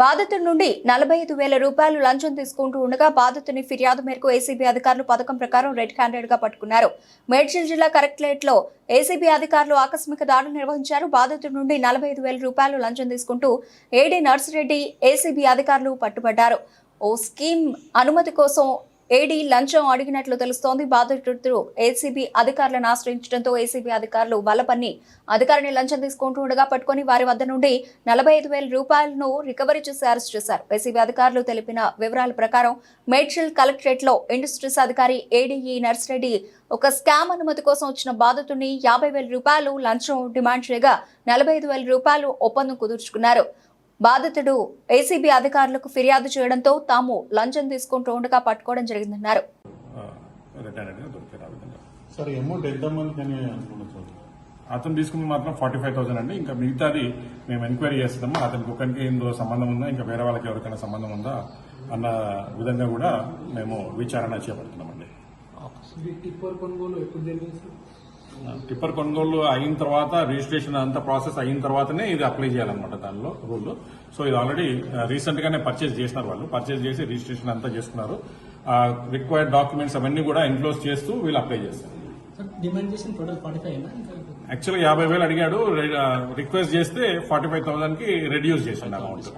బాధితుడి నుండి నలభై ఐదు వేల రూపాయలు లంచం తీసుకుంటూ ఉండగా బాధితుని ఫిర్యాదు మేరకు ఏసీబీ అధికారులు పథకం ప్రకారం రెడ్ హ్యాండెడ్గా పట్టుకున్నారు. మేడ్చల్ జిల్లా కలెక్టరేట్లో ఏసీబీ అధికారులు ఆకస్మిక దాడులు నిర్వహించారు. బాధితుడి నుండి నలభై ఐదు వేల రూపాయలు లంచం తీసుకుంటూ ఏడీ నర్సిరెడ్డి ఏసీబీ అధికారులు పట్టుబడ్డారు. ఓ స్కీమ్ అనుమతి కోసం ఏడీ లంచం అడిగినట్లు తెలుస్తోంది. బాధితుడు ఏసీబీ అధికారులను ఆశ్రయించడంతో ఏసీబీ అధికారులు బలపన్ని అధికారిని లంచం తీసుకుంటూ పట్టుకుని పట్టుకొని వారి వద్ద నుండి నలభై ఐదు వేల రూపాయలను రికవరీ చేసి అరెస్ట్ చేశారు. ఏసీబీ అధికారులు తెలిపిన వివరాల ప్రకారం మేడ్చల్ కలెక్టరేట్లో ఇండస్ట్రీస్ అధికారి ఏడీఈ నర్సిరెడ్డి ఒక స్కామ్ అనుమతి కోసం వచ్చిన బాధితుడిని యాభై వేల రూపాయలు లంచం డిమాండ్ చేయగా నలభై ఐదు వేల రూపాయలు ఒప్పందం కుదుర్చుకున్నారు. బాధితుడు ఏసీబీ అధికారులకు ఫిర్యాదు చేయడంతో తాము లంచం తీసుకుంటూ ఉండగా పట్టుకోవడం జరిగిందన్నారు. అతను తీసుకుంది మాత్రం ఫార్టీ ఫైవ్ థౌసండ్ అండి. ఇంకా మిగతాది మేము ఎంక్వైరీ చేస్తాము అతనికి ఒకరికి ఇందులో సంబంధం ఉందా? ఇంకా వేరే వాళ్ళకి ఎవరికైనా సంబంధం ఉందా? అన్న విధంగా కూడా మేము విచారణ చేపడుతున్నామండి. టిప్పర్ కొనుగోలు అయిన తర్వాత రిజిస్ట్రేషన్ అంతా ప్రాసెస్ అయిన తర్వాతనే ఇది అప్లై చేయాలన్నమాట దానిలో రూల్ సో ఇది ఆల్రెడీ రీసెంట్ గానే పర్చేస్ చేసినారు వాళ్ళు. పర్చేస్ చేసి రిజిస్ట్రేషన్ అంతా చేసుకున్నారు రిక్వైర్డ్ డాక్యుమెంట్స్ అవన్నీ కూడా ఎన్క్లోజ్ చేస్తూ వీళ్ళు అప్లై చేస్తారు. యాక్చువల్గా యాభై వేలు అడిగాడు రిక్వెస్ట్ చేస్తే ఫార్టీ ఫైవ్ థౌసండ్కి రెడ్యూస్ చేసిండు అమౌంట్